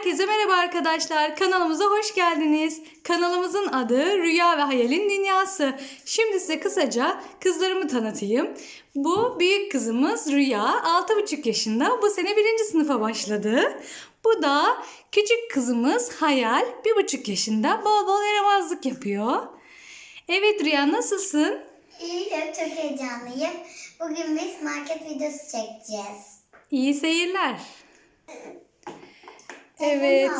Herkese merhaba arkadaşlar. Kanalımıza hoş geldiniz. Kanalımızın adı Rüya ve Hayalin Dünyası. Şimdi size kısaca kızlarımı tanıtayım. Bu büyük kızımız Rüya, 6,5 yaşında. Bu sene birinci sınıfa başladı. Bu da küçük kızımız Hayal, 1,5 yaşında. Bol bol yaramazlık yapıyor. Evet Rüya nasılsın? İyiyim, çok heyecanlıyım. Bugün biz market videosu çekeceğiz. İyi seyirler. Evet.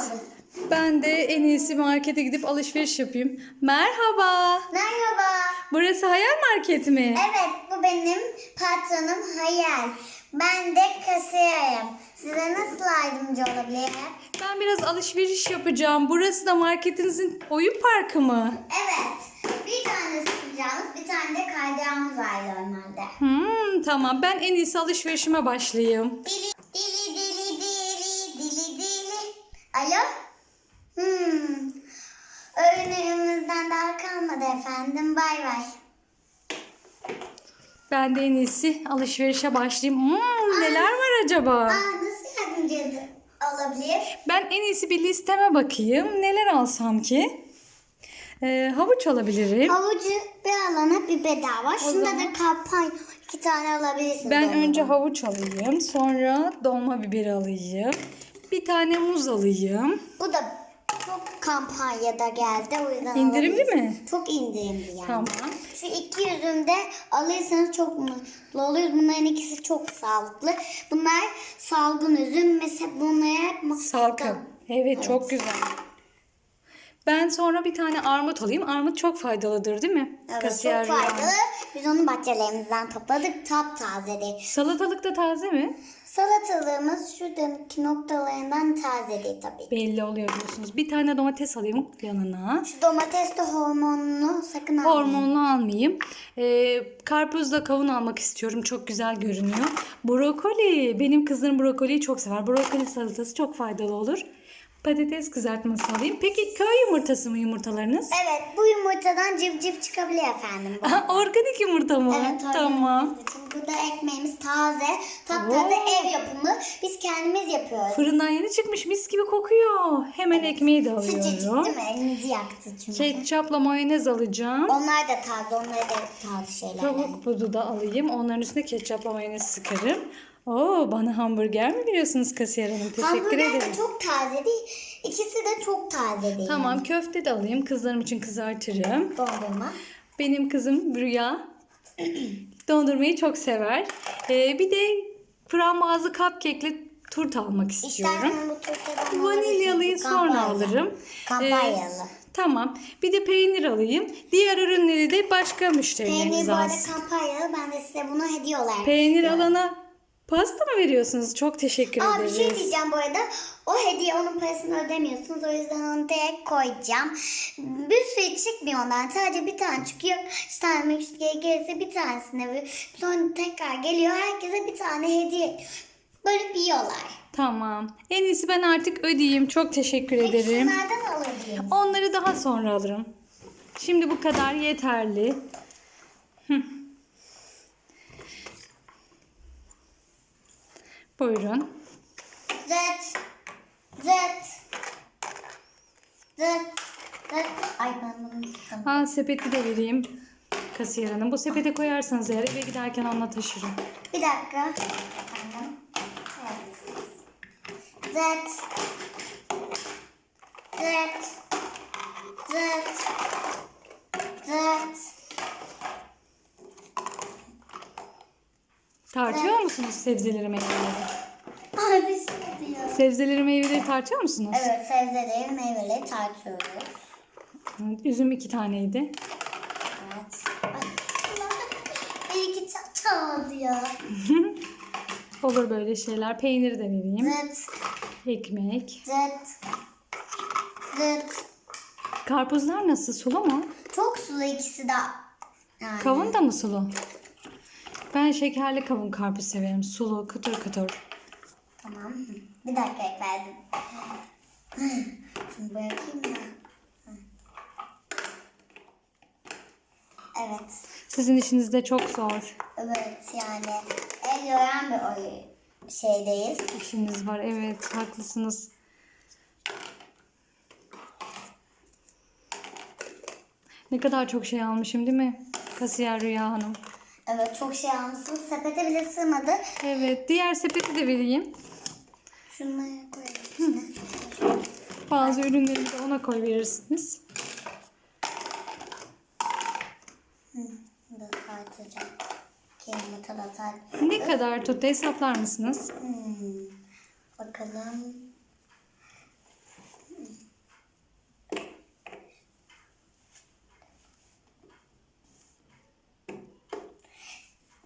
Ben de en iyisi markete gidip alışveriş yapayım. Merhaba. Merhaba. Burası hayal market mi? Evet, bu benim patronum Hayal. Ben de kasiyerim. Size nasıl yardımcı olabilirim? Ben biraz alışveriş yapacağım. Burası da marketinizin oyun parkı mı? Evet, bir tane sıkacağımız, bir tane de kaydırağımız var normalde. Hmm, tamam. Ben en iyisi alışverişime başlayayım. Dili dili. Alo? Hmm. Öğünümüzden daha kalmadı efendim. Bay bay. Ben de en iyisi alışverişe başlayayım. Hmm, neler var acaba? Aa, nasıl yardımcı olabilir? Ben en iyisi bir listeme bakayım. Neler alsam ki? Ee, havuç alabilirim. Havucu bir alana bir bedava. Şunda da kampanya iki tane alabilirsin. Ben dolmadan. önce havuç alayım. Sonra dolma biber alayım. Bir tane muz alayım. Bu da çok kampanyada geldi. O yüzden İndirimli mi? Çok indirimli yani. Tamam. Şu iki yüzümde alırsanız çok mutlu oluruz. Bunların ikisi çok sağlıklı. Bunlar salgın üzüm. Mesela bunlara Salkım. Evet, çok güzel. Ben sonra bir tane armut alayım. Armut çok faydalıdır değil mi? Evet, Kasiyer çok Rüya. faydalı. Biz onu bahçelerimizden topladık. Taptaze değil. Salatalık da taze mi? Salatalığımız şuradaki noktalarından taze değil tabii. Belli oluyor diyorsunuz. Bir tane domates alayım yanına. Şu domates de hormonlu sakın almayın. Hormonlu almayayım. Ee, karpuzla kavun almak istiyorum. Çok güzel görünüyor. Brokoli. Benim kızım brokoliyi çok sever. Brokoli salatası çok faydalı olur. Patates kızartması alayım. Peki köy yumurtası mı yumurtalarınız? Evet bu yumurtadan civciv çıkabilir efendim. Aha, organik yumurta mı? Evet, öyle. tamam. Burada ekmeğimiz taze. Oo. ev yapımı. Biz kendimiz yapıyoruz. Fırından yeni çıkmış mis gibi kokuyor. Hemen ekmeği de Sıcacık alıyorum. değil mi? Elinizi yaktı çünkü. Ketçapla mayonez alacağım. Onlar da taze. Onlar da taze şeyler. Tavuk budu da alayım. Onların üstüne ketçapla mayonez sıkarım. Oo bana hamburger mi veriyorsunuz kasiyer hanım? Teşekkür Hamburger ederim. de çok taze değil. İkisi de çok taze değil. Tamam köfte de alayım. Kızlarım için kızartırım. Dondurma. Benim kızım Rüya dondurmayı çok sever. Ee, bir de frambuazlı cupcake'li turta almak istiyorum. İstersen bu Türkiye'den Vanilyalıyı alabilirsin. sonra Kampanyalı. alırım. Kampanyalı. Ee, tamam. Bir de peynir alayım. Diğer ürünleri de başka müşterilerimiz Peynir bu arada alsın. kampanyalı. Ben de size bunu hediye olarak Peynir alana pasta mı veriyorsunuz? Çok teşekkür Aa bir ederiz. şey diyeceğim bu arada. O hediye onun parasını ödemiyorsunuz. O yüzden onu direkt koyacağım. Bir sürü çıkmıyor ondan. Sadece bir tane çıkıyor. İşte müşteriye gelirse bir tanesini veriyor. Sonra tekrar geliyor. Herkese bir tane hediye. Böyle bir yiyorlar. Tamam. En iyisi ben artık ödeyeyim. Çok teşekkür Peki ederim. şunlardan alabilirim. Onları daha sonra alırım. Şimdi bu kadar yeterli. Hı. Buyurun. Zet. Zet. Zet. Zet. Ay ben bunu unuttum. Ha sepeti de vereyim. Kasiyer hanım. Bu sepete koyarsanız eğer eve giderken onunla taşırım. Bir dakika. Efendim. Evet. Zet. Zet. Tartıyor musunuz sebzeleri meyveleri? Şey. Sebzeleri meyveleri tartıyor musunuz? Evet sebzeleri meyveleri tartıyoruz. Evet, Üzüm iki taneydi. Evet. Ay. Bir iki çatal ya. Olur böyle şeyler. Peynir de vereyim. Zet. Ekmek. Zet. Zet. Karpuzlar nasıl? Sulu mu? Çok sulu ikisi de. Yani. Kavun da mı sulu? Ben şekerli kavun karpuz severim. Sulu, kıtır kıtır. Tamam. Bir dakika efendim. Şunu bırakayım da. Evet. Sizin işiniz de çok zor. Evet yani el yoran bir oy şeydeyiz. İşiniz var evet haklısınız. Ne kadar çok şey almışım değil mi? Kasiyer Rüya Hanım. Evet çok şey almışsınız. Sepete bile sığmadı. Evet diğer sepeti de vereyim. Şunları koyalım içine. Bazı ürünleri de ona koy verirsiniz. Da tartacağım. Ne kadar tuttu hesaplar mısınız? Hmm. Bakalım.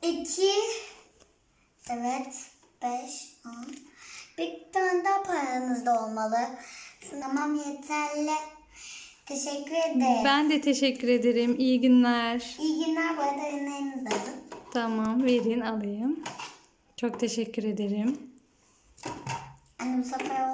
İki. Evet. Beş. On. Bir tane daha paranız da olmalı. Şunlamam yeterli. Teşekkür ederim. Ben de teşekkür ederim. İyi günler. İyi günler. Bu arada ürünlerinizi alın. Tamam verin alayım. Çok teşekkür ederim. Anne bu sefer